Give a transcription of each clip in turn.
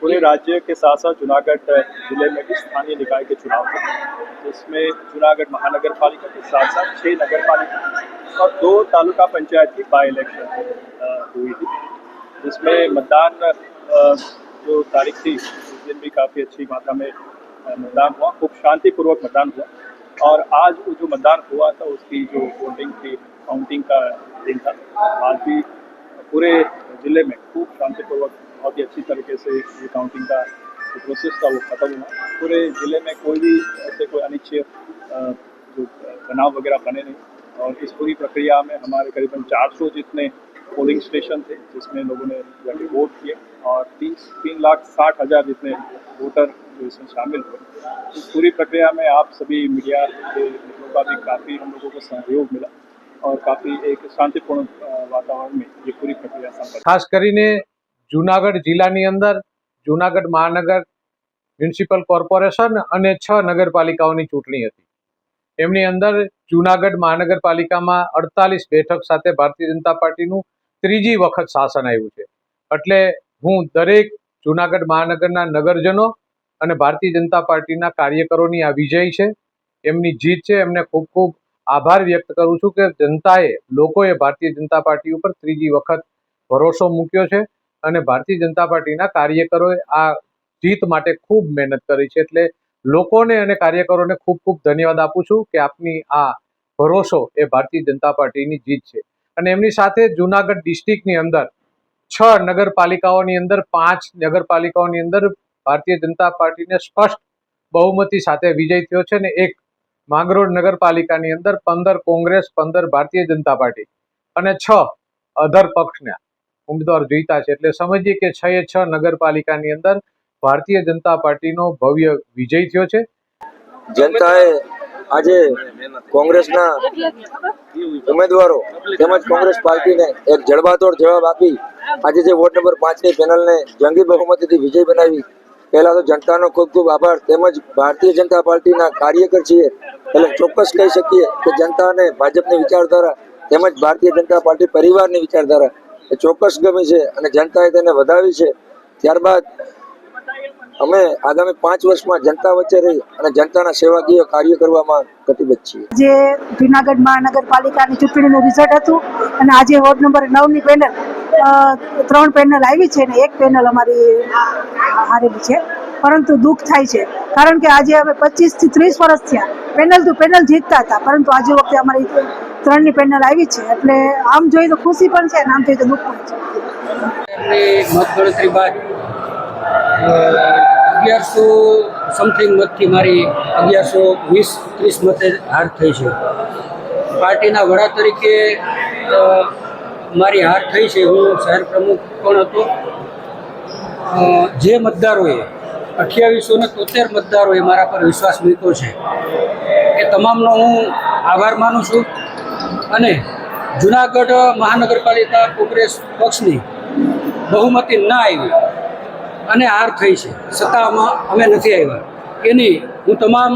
पूरे राज्य के साथ साथ जूनागढ़ ज़िले में भी स्थानीय निकाय के चुनाव थे जिसमें जूनागढ़ महानगर पालिका के साथ साथ छः नगर पालिका और दो तालुका पंचायत की बाई इलेक्शन हुई थी। जिसमें मतदान जो तारीख थी, उस दिन भी काफ़ी अच्छी मात्रा में मतदान हुआ, खूब शांतिपूर्वक मतदान हुआ। और आज वो जो मतदान हुआ था, उसकी जो वोटिंग थी, काउंटिंग का दिन था। आज भी पूरे ज़िले में खूब शांतिपूर्वक बहुत ही अच्छी तरीके से ये काउंटिंग का जो प्रोसेस था वो ख़त्म हुआ। पूरे ज़िले में कोई भी ऐसे कोई अनिच्छे जो तनाव वगैरह बने नहीं। और इस पूरी प्रक्रिया में हमारे करीबन 400 जितने पोलिंग स्टेशन थे, जिसमें लोगों ने जाके वोट किए और तीन तीन लाख साठ हज़ार जितने वोटर जो इसमें शामिल हुए। इस पूरी प्रक्रिया में आप सभी मीडिया के लोगों का भी काफ़ी हम लोगों को सहयोग मिला। और काफ़ी एक शांतिपूर्ण अ, वातावरण में ये पूरी प्रक्रिया संपन्न ખાસ કરીને જુનાગઢ જિલ્લાની અંદર જુનાગઢ મહાનગર મ્યુનિસિપલ કોર્પોરેશન અને છ નગરપાલિકાઓની ચૂંટણી હતી એમની અંદર જુનાગઢ મહાનગરપાલિકામાં અડતાલીસ બેઠક સાથે ભારતીય જનતા પાર્ટીનું ત્રીજી વખત શાસન આવ્યું છે એટલે હું દરેક જુનાગઢ મહાનગરના નગરજનો અને ભારતીય જનતા પાર્ટીના કાર્યકરોની આ વિજય છે એમની જીત છે એમને ખૂબ ખૂબ આભાર વ્યક્ત કરું છું કે જનતાએ, લોકોએ ભારતીય જનતા પાર્ટી ઉપર ત્રીજી વખત ભરોસો મૂક્યો છે અને ભારતીય જનતા પાર્ટીના કાર્યકરોએ આ જીત માટે ખૂબ મહેનત કરી છે. એટલે લોકોને અને કાર્યકરોને ખૂબ ખૂબ ધન્યવાદ આપું છું કે આપની આ ભરોસો એ ભારતીય જનતા પાર્ટીની જીત છે. અને એમની સાથે જુનાગઢ ડિસ્ટ્રિક્ટની અંદર છ નગરપાલિકાઓની અંદર પાંચ નગરપાલિકાઓની અંદર ભારતીય જનતા પાર્ટીને સ્પષ્ટ બહુમતી સાથે વિજય થયો છે ને એક માંગરોળ નગરપાલિકાની અંદર પંદર કોંગ્રેસ, પંદર ભારતીય જનતા પાર્ટી અને છ અધર પક્ષના ઉમેદવાર જીતા છે. એટલે સમજીએ કે છ એ છ નગરપાલિકાની અંદર ભારતીય જનતા પાર્ટીનો ભવ્ય વિજય થયો છે. જનતાએ આજે કોંગ્રેસના ઉમેદવારો તેમજ કોંગ્રેસ પાર્ટીને એક જડબાતોડ જવાબ આપી આજે જે વોર્ડ નંબર પાંચની પેનલને જંગી બહુમતીથી વિજય બનાવી. પહેલા તો જનતાનો ખૂબ ખૂબ આભાર. તેમજ ભારતીય જનતા પાર્ટીના કાર્યકર છીએ એટલે ચોક્કસ કહી શકીએ કે જનતાને ભાજપની વિચારધારા તેમજ ભારતીય જનતા પાર્ટી પરિવારની વિચારધારા એ ચોક્કસ ગમી છે અને જનતાએ તેને વધાવી છે. ત્યારબાદ અમે આગામી પાંચ વર્ષમાં જનતા વચ્ચે રહી અને જનતાના સેવાકીય કાર્ય કરવામાં કટિબદ્ધ છીએ. જે જુનાગઢ મહાનગરપાલિકાની ચૂંટણીનું રિઝલ્ટ હતું અને આજે વોર્ડ નંબર નવની પેનલ ત્રણ પેનલ આવી છે ને એક પેનલ અમારી હારેલી છે. પરંતુ દુઃખ થાય છે. કારણ કે આજે અમે પચીસથી ત્રીસ વર્ષ થયા. પેનલ ટુ પેનલ જીતતા હતા. પરંતુ આજે વખતે અમારી ત્રણની પેનલ આવી છે. એટલે આમ જોઈએ તો ખુશી પણ છે અને આમ જોઈએ તો દુઃખ પણ છે. મતગણતરી બાદ અગિયારસો સમથિંગ મતથી મારી અગિયારસો વીસ, ત્રીસ મતે હાર થઈ છે. પાર્ટીના વડા તરીકે મારી હાર થઈ છે. હું શહેર પ્રમુખ પણ હતો. જે મતદારોએ અઠ્યાવીસો ને તોતેર મતદારોએ મારા પર વિશ્વાસ મૂક્યો છે. એ તમામનો હું આભાર માનું છું અને જુનાગઢ મહાનગરપાલિકા કોંગ્રેસ પક્ષની બહુમતી ના આવી અને હાર થઈ છે. સત્તામાં અમે નથી આવ્યા. એની હું તમામ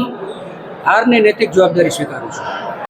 હારની નૈતિક જવાબદારી સ્વીકારું છું.